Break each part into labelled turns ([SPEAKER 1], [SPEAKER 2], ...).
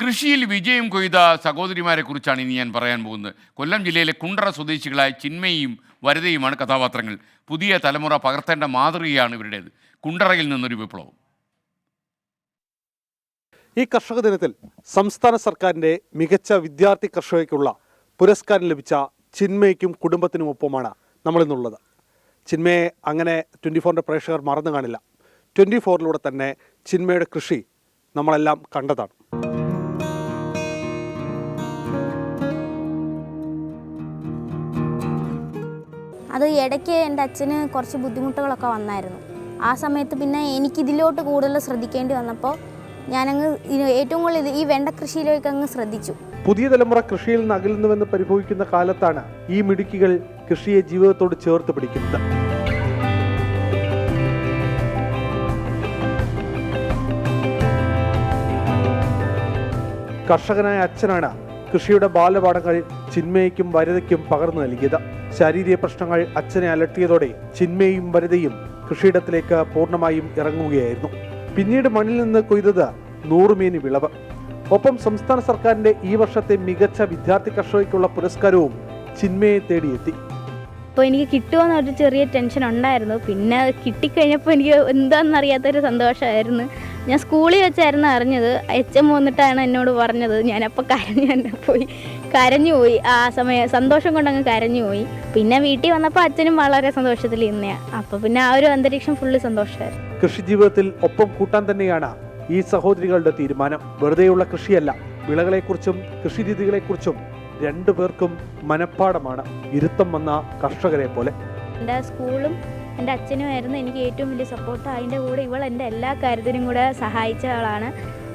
[SPEAKER 1] കൃഷിയിൽ വിജയം കൊയ്ത സഹോദരിമാരെ കുറിച്ചാണ് ഇനി ഞാൻ പറയാൻ പോകുന്നത്. കൊല്ലം ജില്ലയിലെ കുണ്ടറ സ്വദേശികളായ ചിന്മയും വരതയുമാണ് കഥാപാത്രങ്ങൾ. പുതിയ തലമുറ പകർത്തേണ്ട മാതൃകയാണ് ഇവരുടേത്. കുണ്ടറയിൽ നിന്നൊരു വിപ്ലവം.
[SPEAKER 2] ഈ കർഷക ദിനത്തിൽ സംസ്ഥാന സർക്കാരിന്റെ മികച്ച വിദ്യാർത്ഥി കർഷകയ്ക്കുള്ള പുരസ്കാരം ലഭിച്ച ചിന്മയ്ക്കും കുടുംബത്തിനുമൊപ്പമാണ് നമ്മളിന്നുള്ളത്. ചിന്മയെ അങ്ങനെ ട്വന്റി ഫോറിന്റെ പ്രേക്ഷകർ മറന്നു കാണില്ല. ട്വന്റി ഫോറിലൂടെ തന്നെ ചിന്മയുടെ കൃഷി നമ്മളെല്ലാം കണ്ടതാണ്.
[SPEAKER 3] അത് ഇടയ്ക്ക് എന്റെ അച്ഛന് കുറച്ച് ബുദ്ധിമുട്ടുകളൊക്കെ വന്നായിരുന്നു. ആ സമയത്ത് പിന്നെ എനിക്കിതിലോട്ട് കൂടുതൽ ശ്രദ്ധിക്കേണ്ടി വന്നപ്പോൾ ഞാനങ്ങ് ഏറ്റവും കൂടുതൽ ഈ വെണ്ട കൃഷിയിലേക്ക് അങ്ങ് ശ്രദ്ധിച്ചു.
[SPEAKER 2] പുതിയ തലമുറ കൃഷിയിൽ നിന്ന് അകലുന്നുവെന്ന് പരിഭവിക്കുന്ന കാലത്താണ് ഈ മിടുക്കികൾ കൃഷിയെ ജീവിതത്തോട് ചേർത്ത് പിടിക്കുന്നത്. കർഷകനായ അച്ഛനാണ് കൃഷിയുടെ ബാലപാഠങ്ങൾ ചിന്മയ്ക്കും വരതയ്ക്കും പകർന്നു നൽകിയത്. ശാരീരിക പ്രശ്നങ്ങൾ അച്ഛനെ അലട്ടിയതോടെ ചിന്മയും വരതയും കൃഷിയിടത്തിലേക്ക് പൂർണമായും ഇറങ്ങുകയായിരുന്നു. പിന്നീട് മണ്ണിൽ നിന്ന് കൊയ്തത് നൂറുമേനി വിളവ്. ഒപ്പം സംസ്ഥാന സർക്കാരിന്റെ ഈ വർഷത്തെ മികച്ച വിദ്യാർത്ഥി കർഷകയ്ക്കുള്ള പുരസ്കാരവും ചിന്മയെ തേടിയെത്തി.
[SPEAKER 3] അപ്പോൾ എനിക്ക് കിട്ടുമോ ഒരു ചെറിയ ടെൻഷൻ ഉണ്ടായിരുന്നു. പിന്നെ കിട്ടിക്കഴിഞ്ഞപ്പോൾ എനിക്ക് എന്താണെന്നറിയാത്തൊരു സന്തോഷമായിരുന്നു. ഞാൻ സ്കൂളിൽ വെച്ചായിരുന്നു അറിഞ്ഞത്. എച്ച് എം വന്നിട്ടാണ് എന്നോട് പറഞ്ഞത്. ഞാനപ്പോൾ കരഞ്ഞു തന്നെ പോയി. കരഞ്ഞു പോയി. ആ സമയം സന്തോഷം കൊണ്ടങ്ങ് കരഞ്ഞു പോയി. പിന്നെ വീട്ടിൽ വന്നപ്പോൾ അച്ഛനും വളരെ സന്തോഷത്തിൽ ഇന്നയാണ് അപ്പോൾ പിന്നെ ആ ഒരു അന്തരീക്ഷം ഫുള്ള് സന്തോഷമായിരുന്നു
[SPEAKER 2] കൃഷി ജീവിതത്തിൽ ഒപ്പം കൂട്ടാൻ തന്നെയാണ് ഈ സഹോദരികളുടെ തീരുമാനം. വെറുതെയുള്ള കൃഷിയല്ല. വിളകളെക്കുറിച്ചും കൃഷിരീതികളെക്കുറിച്ചും രണ്ടു പേർക്കും മനഃപ്പാടമാണ്. ഇരുത്തം വന്ന കർഷകരെ പോലെ.
[SPEAKER 3] എന്റെ സ്കൂളും എന്റെ അച്ഛനുമായിരുന്നു എനിക്ക് ഏറ്റവും വലിയ സപ്പോർട്ട് അതിന്റെ കൂടെ ഇവൾ എന്റെ എല്ലാ കാര്യത്തിനും കൂടെ സഹായിച്ച ആളാണ്.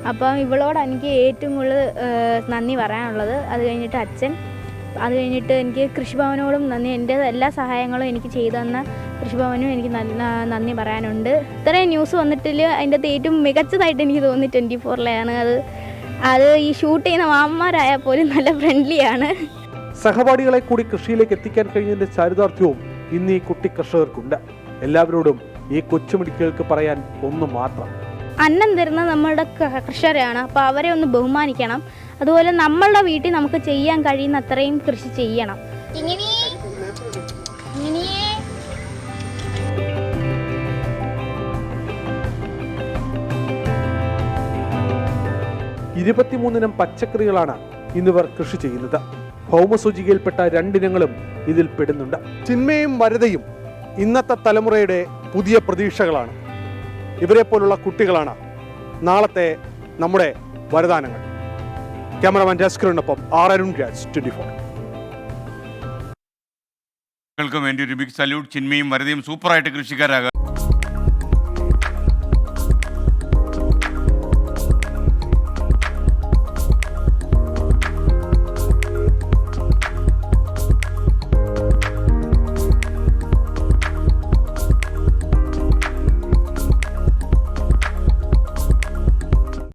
[SPEAKER 3] അപ്പം ഇവളോട് എനിക്ക് ഏറ്റവും കൂടുതൽ നന്ദി പറയാനുള്ളത്. അത് കഴിഞ്ഞിട്ട് അച്ഛൻ അത് കഴിഞ്ഞിട്ട് എനിക്ക് കൃഷിഭവനോടും നന്ദി എന്റെ എല്ലാ സഹായങ്ങളും എനിക്ക് ചെയ്തു തന്ന കൃഷിഭവനും എനിക്ക് നന്ദി പറയാനുണ്ട്. ഇത്രയും ന്യൂസ് വന്നിട്ടിൽ അതിന്റെ അകത്ത് ഏറ്റവും മികച്ചതായിട്ട് എനിക്ക് തോന്നി ട്വന്റി ഫോറിലാണ് അത് അത് ഈ ഷൂട്ട് ചെയ്യുന്ന മാമ്മമാരായാൽ പോലും നല്ല ഫ്രണ്ട്ലിയാണ്
[SPEAKER 2] സഹപാഠികളെ കൂടി കൃഷിയിലേക്ക് എത്തിക്കാൻ കഴിഞ്ഞതിന്റെ ചാരിതാർത്ഥ്യവും ഇന്ന് ഈ കുട്ടി കർഷകർക്കുണ്ട്. എല്ലാവരോടും ഈ കൊച്ചുമിടിക്കുകൾക്ക് പറയാൻ ഒന്ന് മാത്രം.
[SPEAKER 3] അന്നം തരുന്ന നമ്മളുടെ കർഷകരാണ് അപ്പോൾ അവരെ ഒന്ന് ബഹുമാനിക്കണം. അതുപോലെ നമ്മളുടെ വീട്ടിൽ നമുക്ക് ചെയ്യാൻ കഴിയുന്ന അത്രയും കൃഷി ചെയ്യണം.
[SPEAKER 2] ഇരുപത്തിമൂന്നിനം പച്ചക്കറികളാണ് ഇന്നിവർ കൃഷി ചെയ്യുന്നത്. ഭൗമസൂചികയിൽപ്പെട്ട രണ്ടിനങ്ങളും ഇതിൽ പെടുന്നുണ്ട്. ചിന്മയും വരതയും ഇന്നത്തെ തലമുറയുടെ പുതിയ പ്രതീക്ഷകളാണ്. ഇവരെ പോലുള്ള കുട്ടികളാണ് നാളത്തെ നമ്മുടെ വരദാനങ്ങൾ. Cameraman ജസ്കറിനൊപ്പം R Arun Raj twenty four.
[SPEAKER 1] വേണ്ടി ഒരു ബിഗ് സല്യൂട്ട് ചിന്മയും വരതയും സൂപ്പറായിട്ട് കൃഷിക്കാരാകുക